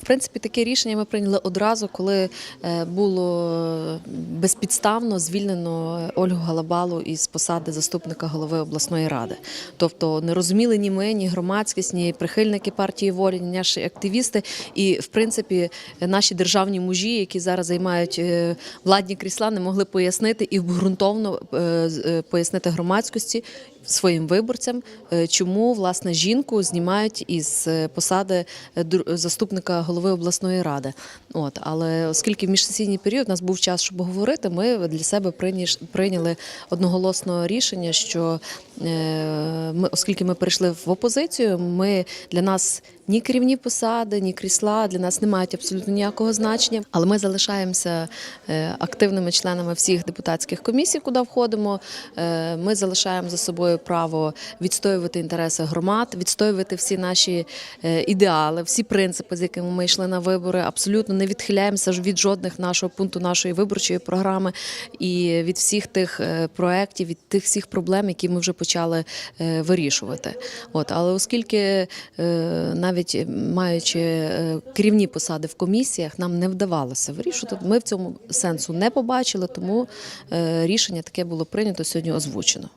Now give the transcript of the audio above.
принципі, таке рішення ми прийняли одразу, коли е, було безпідставно звільнено Ольгу Галабалу із посади заступника голови обласної ради. Тобто не розуміли ні ми, ні громадськість, ні прихильники партії волі, ні наші активісти. І в принципі наші державні мужі, які зараз займають е, владні крісла, не могли пояснити і обґрунтовно е, пояснити громадськості. Своїм виборцям, чому власне жінку знімають із посади заступника голови обласної ради. От але оскільки в міжсесійний період у нас був час, щоб говорити, ми для себе прийняли одноголосно рішення, що е, ми, оскільки ми перейшли в опозицію, ми для нас ні керівні посади, ні крісла для нас не мають абсолютно ніякого значення. Але ми залишаємося е, активними членами всіх депутатських комісій, куди входимо. Е, Ми залишаємо за собою право відстоювати інтереси громад, відстоювати всі наші е, ідеали, всі принципи, з якими ми йшли на вибори. Абсолютно не відхиляємося від жодних нашого пункту нашої виборчої програми і від всіх тих проєктів, від тих всіх проблем, які ми вже почали вирішувати. От, але оскільки е, навіть маючи е, керівні посади в комісіях, нам не вдавалося вирішувати. Ми в цьому сенсу не побачили, тому е, рішення таке було прийнято сьогодні озвучено.